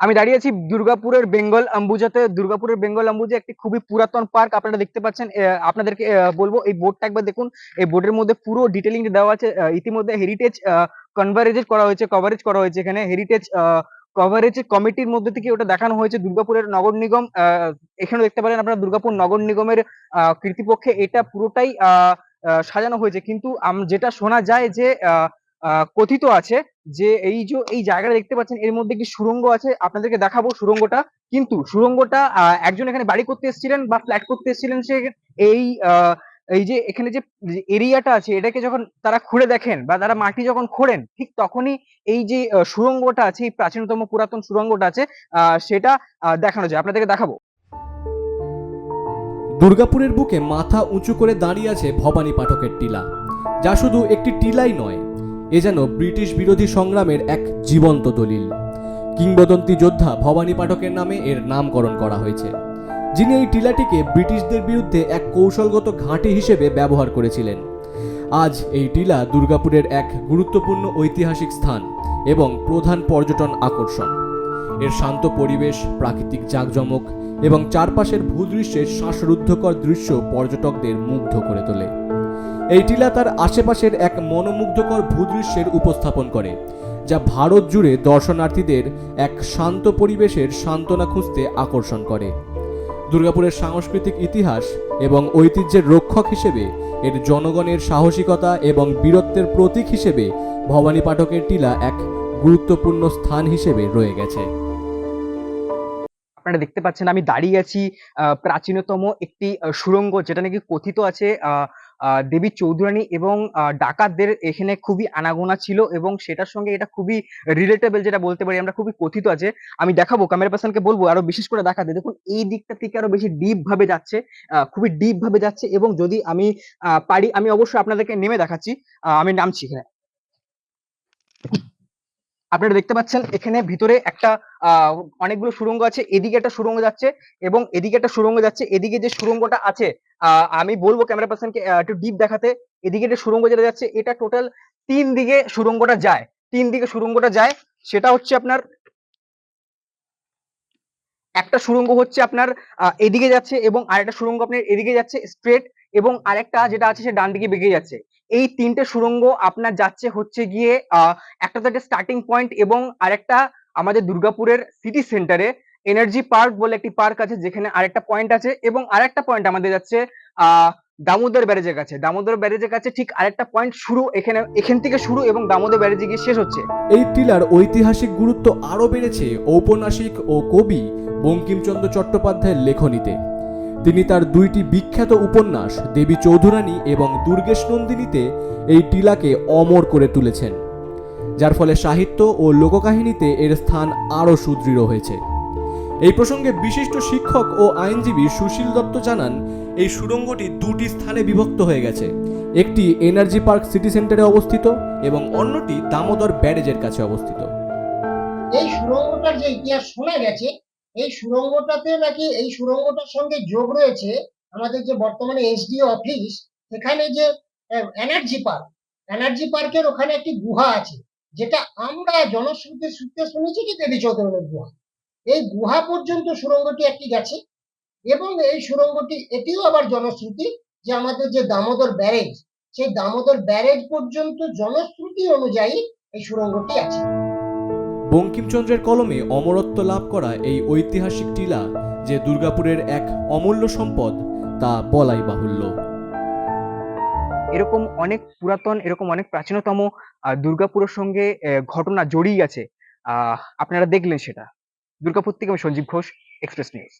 আমি দাঁড়িয়ে আছি দুর্গাপুরের বেঙ্গল আম্বুজাতে। দুর্গাপুরের বেঙ্গল আম্বুজা একটি খুবই পুরাতন পার্ক। আপনারা দেখতে পাচ্ছেন আপনাদেরকে বলব এই বোর্ডটা একবার দেখুন। এই বোর্ডের মধ্যে পুরো ডিটেলিং দেওয়া আছে। ইতিমধ্যে হেরিটেজ কনভারেজ করা হয়েছে কভারেজ করা হয়েছে এখানে। হেরিটেজ কভারেজ কমিটির মধ্যে থেকে ওটা দেখানো হয়েছে দুর্গাপুরের নগর নিগম। এখানে দেখতে পারেন আপনারা দুর্গাপুর নগর নিগমের কৃতিপক্ষে এটা পুরোটাই সাজানো হয়েছে। কিন্তু যেটা শোনা যায় যে আহ, কথিত আছে যে এই যে এই জায়গাটা দেখতে পাচ্ছেন এর মধ্যে কি সুড়ঙ্গ আছে। আপনাদেরকে দেখাবো সুড়ঙ্গটা কিন্তু সুড়ঙ্গটা আহ, একজন এখানে বাড়ি করতে এসেছিলেন বা ফ্ল্যাট করতে এসেছিলেন সে এই এই যে এখানে যে এরিয়াটা আছে এটাকে যখন তারা খুঁড়ে দেখেন বা তারা মাটি যখন খোঁড়েন ঠিক তখনই এই যে আহ, সুড়ঙ্গটা আছে এই প্রাচীনতম পুরাতন সুরঙ্গটা আছে সেটা দেখানো যায়। আপনাদেরকে দেখাবো। দুর্গাপুরের বুকে মাথা উঁচু করে দাঁড়িয়ে আছে ভবানী পাঠকের টিলা। যা শুধু একটি টিলাই নয় এ যেন ব্রিটিশ বিরোধী সংগ্রামের এক জীবন্ত দলিল। কিংবদন্তি যোদ্ধা ভবানী পাঠকের নামে এর নামকরণ করা হয়েছে, যিনি এই টিলাটিকে ব্রিটিশদের বিরুদ্ধে এক কৌশলগত ঘাঁটি হিসেবে ব্যবহার করেছিলেন। আজ এই টিলা দুর্গাপুরের এক গুরুত্বপূর্ণ ঐতিহাসিক স্থান এবং প্রধান পর্যটন আকর্ষণ। এর শান্ত পরিবেশ, প্রাকৃতিক জাঁকজমক এবং চারপাশের ভূদৃশ্যের শ্বাসরুদ্ধকর দৃশ্য পর্যটকদের মুগ্ধ করে তোলে। এই টিলা তার আশেপাশের এক মনোমুগ্ধকর ভূদৃশ্যের উপস্থাপন করে যা ভারত জুড়ে দর্শনার্থীদের এক শান্ত পরিবেশের সান্ত্বনা খুঁজতে আকর্ষণ করে। দুর্গাপুরের সাংস্কৃতিক ইতিহাস এবং ঐতিহ্যের রক্ষক হিসেবে এর জনগণের সাহসিকতা এবং বীরত্বের প্রতীক হিসেবে ভবানী পাঠকের টিলা এক গুরুত্বপূর্ণ স্থান হিসেবে রয়ে গেছে। আপনারা দেখতে পাচ্ছেন আমি দাঁড়িয়ে আছি প্রাচীনতম একটি সুড়ঙ্গ যেটা নাকি কথিত আছে আহ, দেবী চৌধুরানী এবং ডাকাতদের এখানে খুবই আনাগোনা ছিল এবং সেটার সঙ্গে এটা খুবই রিলেটেবল যেটা বলতে পারি, আমরা খুবই কথিত আছে। আমি দেখাবো ক্যামেরা পার্সনকে বলব আরও বিশেষ করে দেখাতে। দেখুন, এই দিকটা থেকে আরও বেশি ডিপ ভাবে যাচ্ছে খুবই ডিপ ভাবে যাচ্ছে এবং যদি আমি পারি, আমি অবশ্যই আপনাদেরকে নেমে দেখাচ্ছি। আমি নামছি এখানে। আপনারা দেখতে পাচ্ছেন এখানে ভিতরে একটা অনেকগুলো সুড়ঙ্গ আছে, এদিকে একটা সুড়ঙ্গ যাচ্ছে এবং এদিকে একটা সুড়ঙ্গ যাচ্ছে। এদিকে যে সুড়ঙ্গটা আছে আমি বলব ক্যামেরা পার্সনকে একটু ডিপ দেখাতে। এদিকে একটা সুড়ঙ্গ যেটা যাচ্ছে, এটা টোটাল তিন দিকে সুড়ঙ্গটা যায়। তিন দিকে সুড়ঙ্গটা যায়, সেটা হচ্ছে আপনার একটা সুড়ঙ্গ হচ্ছে আপনার এদিকে যাচ্ছে এবং আরেকটা সুড়ঙ্গ আপনার এদিকে যাচ্ছে স্ট্রেট এবং আরেকটা যেটা আছে সে ডান দিকে বেঁকে যাচ্ছে। এই তিনটে সুড়ঙ্গ আপনার যাচ্ছে হচ্ছে গিয়ে একটা তো একটা স্টার্টিং পয়েন্ট এবং আরেকটা আমাদের দুর্গাপুরের সিটি সেন্টারে এনার্জি পার্ক বলে একটি পার্ক আছে, যেখানে আরেকটা পয়েন্ট আছে এবং আরেকটা পয়েন্ট আমাদের যাচ্ছে দামোদর ব্যারেজের কাছে। দামোদর ব্যারেজের কাছে ঠিক আরেকটা পয়েন্ট শুরু, এখানে, এখান থেকে শুরু এবং দামোদর ব্যারেজে গিয়ে শেষ হচ্ছে। এই টিলার ঐতিহাসিক গুরুত্ব আরও বেড়েছে ঔপন্যাসিক ও কবি বঙ্কিমচন্দ্র চট্টোপাধ্যায়ের লেখনীতে। তিনি তার দুইটি বিখ্যাত উপন্যাস, দেবী চৌধুরানী এবং দুর্গেশ নন্দিনীতে এই টিলাকে অমর করে তুলেছেন, যার ফলে সাহিত্য ও লোককাহিনীতে এর স্থান আরও সুদৃঢ় হয়েছে। এই প্রসঙ্গে বিশিষ্ট শিক্ষক ও আইনজীবী সুশীল দত্ত জানান, এই সুড়ঙ্গটি দুটি স্থানে বিভক্ত হয়ে গেছে, একটি এনার্জি পার্ক সিটি সেন্টারে অবস্থিত এবং অন্যটি দামোদর ব্যারেজের কাছে অবস্থিত। এই সুড়ঙ্গটার যে ইতিহাস শোনা গেছে এই সুরঙ্গটাতে নাকি, এই সুরঙ্গটার সঙ্গে যোগ রয়েছে আমাদের যে বর্তমানে এসডিও অফিস সেখানে যে এনার্জি পার্ক এনার্জি পার্কের ওখানে একটি গুহা আছে, যেটা আমরা জনশ্রুতি সূত্রে শুনেছি কি দেবী চৌধুরীর গুহা। এই গুহা পর্যন্ত সুরঙ্গটি একটি গেছে এবং এই সুরঙ্গটি এটিও আবার জনশ্রুতি যে আমাদের যে দামোদর ব্যারেজ, সেই দামোদর ব্যারেজ পর্যন্ত জনশ্রুতি অনুযায়ী এই সুরঙ্গটি আছে। বঙ্কিমচন্দ্রের কলমে অমরত্ব লাভ করা এই ঐতিহাসিক টিলা যে দুর্গাপুরের এক অমূল্য সম্পদ, তা বলাই বাহুল্য। এরকম অনেক পুরাতন, এরকম অনেক প্রাচীনতম দুর্গাপুরের সঙ্গে ঘটনা জড়িয়ে আছে। আপনারা দেখলেন সেটা। দুর্গাপুর থেকে আমি সঞ্জীব ঘোষ এক্সপ্রেস নিউজ